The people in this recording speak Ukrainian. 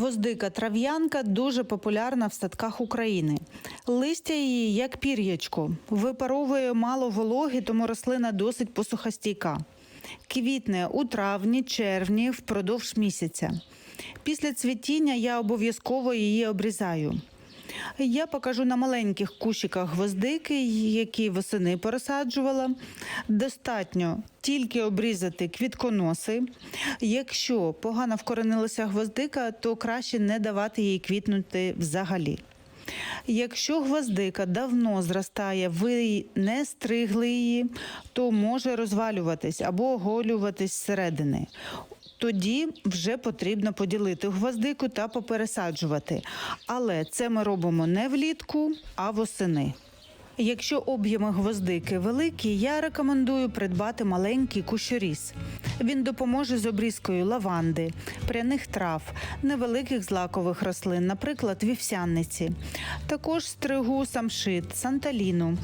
Гвоздика трав'янка дуже популярна в садках України. Листя її як пір'ячко, випаровує мало вологи, тому рослина досить посухостійка. Квітне у травні, червні впродовж місяця. Після цвітіння я обов'язково її обрізаю. Я покажу на маленьких кущиках гвоздики, які восени пересаджувала. Достатньо тільки обрізати квітконоси. Якщо погано вкоренилася гвоздика, то краще не давати їй квітнути взагалі. Якщо гвоздика давно зростає, ви не стригли її, то може розвалюватись або оголюватись зсередини. Тоді вже потрібно поділити гвоздику та попересаджувати. Але це ми робимо не влітку, а восени. Якщо об'єми гвоздики великі, я рекомендую придбати маленький кущоріз. Він допоможе з обрізкою лаванди, пряних трав, невеликих злакових рослин, наприклад, вівсянниці. Також стригу самшит, санталіну.